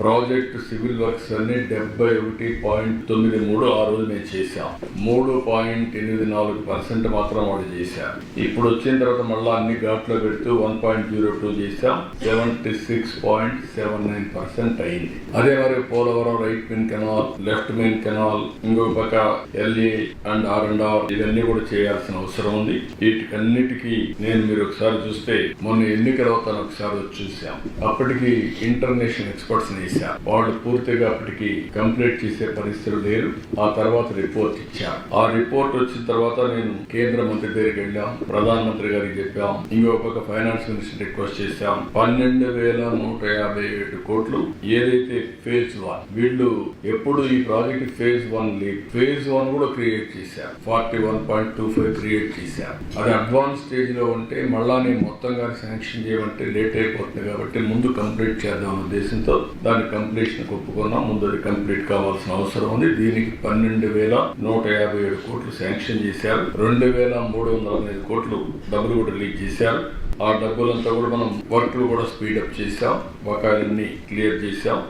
Project civil works అన్ని డెబ్బై ఒకటి పాయింట్ తొమ్మిది మూడు ఆ రోజు మేము చేశాం. మూడు పాయింట్ ఎనిమిది నాలుగు పర్సెంట్ మాత్రం వాళ్ళు చేశారు. ఇప్పుడు వచ్చిన తర్వాత మళ్ళీ అన్ని ఘాట్లో పెడుతూ వన్ పాయింట్ జీరో టూ చేశాం. Seventy six point seven nine percent అయింది. అదే మరి Polavaram right main canal left main canal ఇంకొక పక్క LA and R and R ఇవన్నీ కూడా చేయాల్సిన అవసరం ఉంది. వీటికన్నిటికీ నేను మీరు ఒకసారి చూస్తే మొన్న ఎన్నికల అవుతాను ఒకసారి వచ్చి చూసాం అప్పటికి ఇంటర్నేషనల్ ఎక్స్పర్ట్స్ చేశారు. వాళ్ళు పూర్తిగా అప్పటికి కంప్లీట్ చేసే పరిస్థితులు లేరు. ఆ తర్వాత రిపోర్ట్ ఇచ్చారు. ఆ రిపోర్ట్ వచ్చిన తర్వాత నేను కేంద్ర మంత్రి దగ్గరికి వెళ్ళాం ప్రధానమంత్రి గారికి చెప్పాం ఇంకో పక్క ఫైనాన్స్ మినిస్టర్ రిక్వెస్ట్ చేశాం. పన్నెండు వేల నూట యాభై ఏడు కోట్లు ఏదైతే ఫేజ్ వన్ వీళ్ళు ఎప్పుడు ఈ ప్రాజెక్ట్ ఫేజ్ వన్ లేదు ఫేజ్ వన్ కూడా క్రియేట్ చేశారు. Forty one point two five create చేశారు. అది అడ్వాన్స్ స్టేజ్లో ఉంటే మళ్ళా నేను మొత్తంగా శాంక్షన్ చేయమంటే లేట్ అయిపోతుంది కాబట్టి ముందు కంప్లీట్ చేద్దాం ఉద్దేశంతో ఉద్దేశంతో దాని కంప్లీషన్ ఒప్పుకున్నాం ముందు అది కంప్లీట్ కావాల్సిన అవసరం ఉంది. దీనికి పన్నెండు వేల నూట యాభై ఏడు కోట్లు శాంక్షన్ చేశారు. రెండు వేల మూడు వందల ఎనిమిది కోట్లు డబ్బులు కూడా రిలీజ్ చేశారు. ఆ డబ్బులంతా కూడా మనం వర్క్లు కూడా స్పీడప్ చేశాం. బకాయిలన్నీ క్లియర్ చేశాం.